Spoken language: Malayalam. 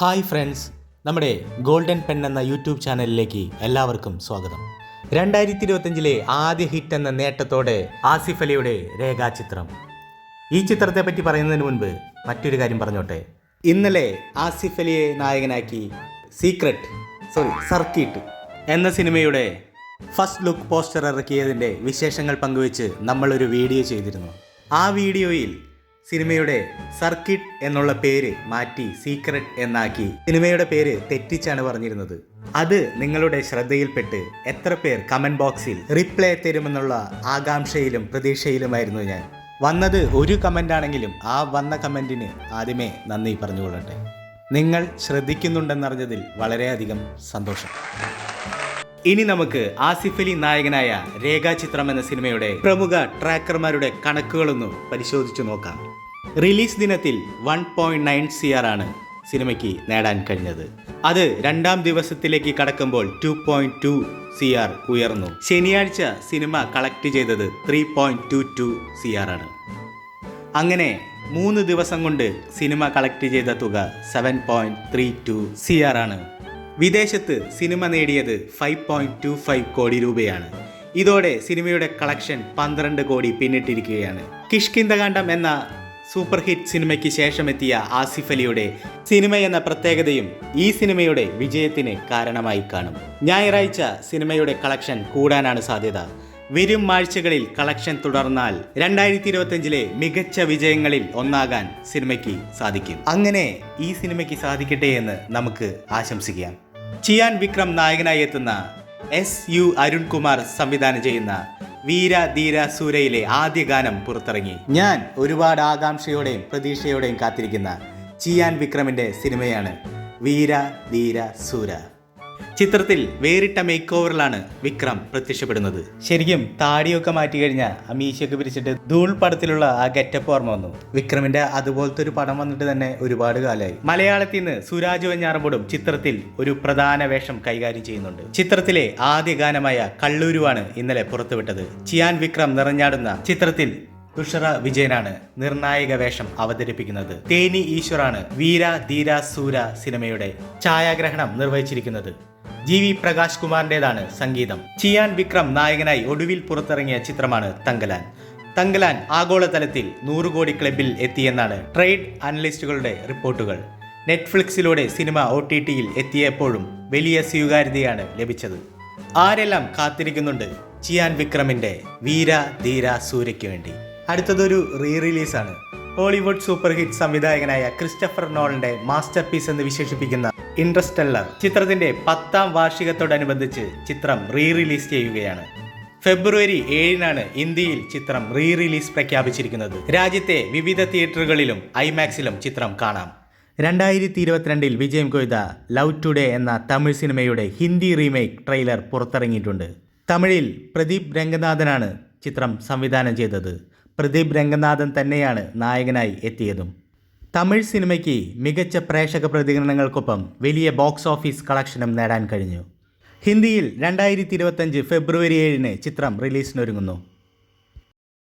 Hi friends. നമ്മുടെ ഗോൾഡൻ പെൻ എന്ന യൂട്യൂബ് ചാനലിലേക്ക് എല്ലാവർക്കും സ്വാഗതം. രണ്ടായിരത്തി ഇരുപത്തഞ്ചിലെ ആദ്യ ഹിറ്റ് എന്ന നേട്ടത്തോടെ ആസിഫ് അലിയുടെ രേഖാചിത്രം. ഈ ചിത്രത്തെ പറ്റി പറയുന്നതിന് മുൻപ് മറ്റൊരു കാര്യം പറഞ്ഞോട്ടെ. ഇന്നലെ ആസിഫ് അലിയെ നായകനാക്കി സീക്രട്ട് സോറി സർക്കിട്ട് എന്ന സിനിമയുടെ ഫസ്റ്റ് ലുക്ക് പോസ്റ്റർ ഇറക്കിയതിന്റെ വിശേഷങ്ങൾ പങ്കുവെച്ച് നമ്മളൊരു വീഡിയോ ചെയ്തിരുന്നു. ആ വീഡിയോയിൽ സിനിമയുടെ സർക്കിട്ട് എന്നുള്ള പേര് മാറ്റി സീക്രട്ട് എന്നാക്കി. സിനിമയുടെ പേര് തെറ്റിച്ചാണ് പറഞ്ഞിരുന്നത്. അത് നിങ്ങളുടെ ശ്രദ്ധയിൽപ്പെട്ട് എത്ര പേർ കമന്റ് ബോക്സിൽ റിപ്ലൈ തരുമെന്നുള്ള ആകാംക്ഷയിലും പ്രതീക്ഷയിലുമായിരുന്നു ഞാൻ. വന്നത് ഒരു കമന്റ് ആണെങ്കിലും ആ വന്ന കമന്റിന് ആദ്യമേ നന്ദി പറഞ്ഞുകൊള്ളട്ടെ. നിങ്ങൾ ശ്രദ്ധിക്കുന്നുണ്ടെന്നറിഞ്ഞതിൽ വളരെയധികം സന്തോഷം. ഇനി നമുക്ക് ആസിഫ് അലി നായകനായ രേഖാചിത്രം എന്ന സിനിമയുടെ പ്രമുഖ ട്രാക്കർമാരുടെ കണക്കുകളൊന്നും പരിശോധിച്ചു നോക്കാം. റിലീസ് ദിനത്തിൽ one point nine C R ആണ് സിനിമയ്ക്ക് നേടാൻ കഴിഞ്ഞത്. അത് രണ്ടാം ദിവസത്തിലേക്ക് കടക്കുമ്പോൾ two point two C R ഉയർന്നു. ശനിയാഴ്ച സിനിമ കളക്ട് ചെയ്തത് three point two two C R ആണ്. അങ്ങനെ മൂന്ന് ദിവസം കൊണ്ട് സിനിമ കളക്ട് ചെയ്ത തുക seven point three two C R ആണ്. വിദേശത്ത് സിനിമ നേടിയത് ഫൈവ് പോയിന്റ് ടു ഫൈവ് കോടി രൂപയാണ്. ഇതോടെ സിനിമയുടെ കളക്ഷൻ പന്ത്രണ്ട് കോടി പിന്നിട്ടിരിക്കുകയാണ്. കിഷ്കിന്ദകാന്ഡം എന്ന സൂപ്പർ ഹിറ്റ് സിനിമയ്ക്ക് ശേഷമെത്തിയ ആസിഫ് അലിയുടെ സിനിമ എന്ന പ്രത്യേകതയും ഈ സിനിമയുടെ വിജയത്തിന് കാരണമായി കാണും. ഞായറാഴ്ച സിനിമയുടെ കളക്ഷൻ കൂടാനാണ് സാധ്യത. വരും ആഴ്ചകളിൽ കളക്ഷൻ തുടർന്നാൽ രണ്ടായിരത്തി ഇരുപത്തിയഞ്ചിലെ മികച്ച വിജയങ്ങളിൽ ഒന്നാകാൻ സിനിമയ്ക്ക് സാധിക്കും. അങ്ങനെ ഈ സിനിമയ്ക്ക് സാധിക്കട്ടെ എന്ന് നമുക്ക് ആശംസിക്കാം. ചിയാൻ വിക്രം നായകനായി എത്തുന്ന എസ് യു അരുൺകുമാർ സംവിധാനം ചെയ്യുന്ന വീര ധീര സൂരയിലെ ആദ്യ ഗാനം പുറത്തിറങ്ങി. ഞാൻ ഒരുപാട് ആകാംക്ഷയോടെയും പ്രതീക്ഷയോടെയും കാത്തിരിക്കുന്ന ചിയാൻ വിക്രമിന്റെ സിനിമയാണ് വീര ധീര സൂര ചിത്രത്തിൽ വേറിട്ട മേക്ക് ഓവറിലാണ് വിക്രം പ്രത്യക്ഷപ്പെടുന്നത്. ശരിക്കും താടിയൊക്കെ മാറ്റി കഴിഞ്ഞാൽ ആ മീശയൊക്കെ പിരിച്ചിട്ട് ധൂൾ പടത്തിലുള്ള ആ ഗെറ്റപ്പ് ഓർമ്മ വന്നു. വിക്രമിന്റെ അതുപോലത്തെ ഒരു പടം വന്നിട്ട് തന്നെ ഒരുപാട് കാലമായി. മലയാളത്തിൽ നിന്ന് സുരാജ് വെഞ്ഞാറമ്പൂടും ചിത്രത്തിൽ ഒരു പ്രധാന വേഷം കൈകാര്യം ചെയ്യുന്നുണ്ട്. ചിത്രത്തിലെ ആദ്യ ഗാനമായ കള്ളൂരുവാണ് ഇന്നലെ പുറത്തുവിട്ടത്. ചിയാൻ വിക്രം നിറഞ്ഞാടുന്ന ചിത്രത്തിൽ തുഷറ വിജയനാണ് നിർണായക വേഷം അവതരിപ്പിക്കുന്നത്. തേനി ഈശ്വറാണ് വീര ധീര സൂര സിനിമയുടെ ഛായാഗ്രഹണം നിർവഹിച്ചിരിക്കുന്നത്. ജി വി പ്രകാശ് കുമാറിന്റെതാണ് സംഗീതം. ചിയാൻ വിക്രം നായകനായി ഒടുവിൽ പുറത്തിറങ്ങിയ ചിത്രമാണ് തങ്കലാൻ. തങ്കലാൻ ആഗോളതലത്തിൽ നൂറ് കോടി ക്ലബിൽ എത്തിയെന്നാണ് ട്രേഡ് അനലിസ്റ്റുകളുടെ റിപ്പോർട്ടുകൾ. നെറ്റ്ഫ്ലിക്സിലൂടെ സിനിമ ഒ ടി ടിയിൽ എത്തിയപ്പോഴും വലിയ സ്വീകാര്യതയാണ് ലഭിച്ചത്. ആരെല്ലാം കാത്തിരിക്കുന്നുണ്ട് ചിയാൻ വിക്രമിന്റെ വീര ധീര സൂര്യയ്ക്ക് വേണ്ടി? അടുത്തതൊരു റീ റിലീസാണ് ഹോളിവുഡ് സൂപ്പർ ഹിറ്റ് സംവിധായകനായ ക്രിസ്റ്റഫർ നോളിന്റെ മാസ്റ്റർ പീസ് എന്ന് വിശേഷിപ്പിക്കുന്ന ഇൻട്രസ്റ്റെല്ലർ ചിത്രത്തിന്റെ പത്താം വാർഷികത്തോടനുബന്ധിച്ച് ചിത്രം റീ റിലീസ് ചെയ്യുകയാണ്. ഫെബ്രുവരി ഏഴിനാണ് ഇന്ത്യയിൽ ചിത്രം റീ റിലീസ് പ്രഖ്യാപിച്ചിരിക്കുന്നത്. രാജ്യത്തെ വിവിധ തിയേറ്ററുകളിലും ഐമാക്സിലും ചിത്രം കാണാം. രണ്ടായിരത്തി ഇരുപത്തിരണ്ടിൽ വിജയം കൊയ്ത ലവ് ടുഡേ എന്ന തമിഴ് സിനിമയുടെ ഹിന്ദി റീമേക്ക് ട്രെയിലർ പുറത്തിറങ്ങിയിട്ടുണ്ട്. തമിഴിൽ പ്രദീപ് രംഗനാഥനാണ് ചിത്രം സംവിധാനം ചെയ്തത്. പ്രദീപ് രംഗനാഥൻ തന്നെയാണ് നായകനായി എത്തിയതും. തമിഴ് സിനിമയ്ക്ക് മികച്ച പ്രേക്ഷക പ്രതികരണങ്ങൾക്കൊപ്പം വലിയ ബോക്സ് ഓഫീസ് കളക്ഷനും നേടാൻ കഴിഞ്ഞു. ഹിന്ദിയിൽ രണ്ടായിരത്തി ഇരുപത്തഞ്ച് ഫെബ്രുവരി ഏഴിന് ചിത്രം റിലീസിനൊരുങ്ങുന്നു.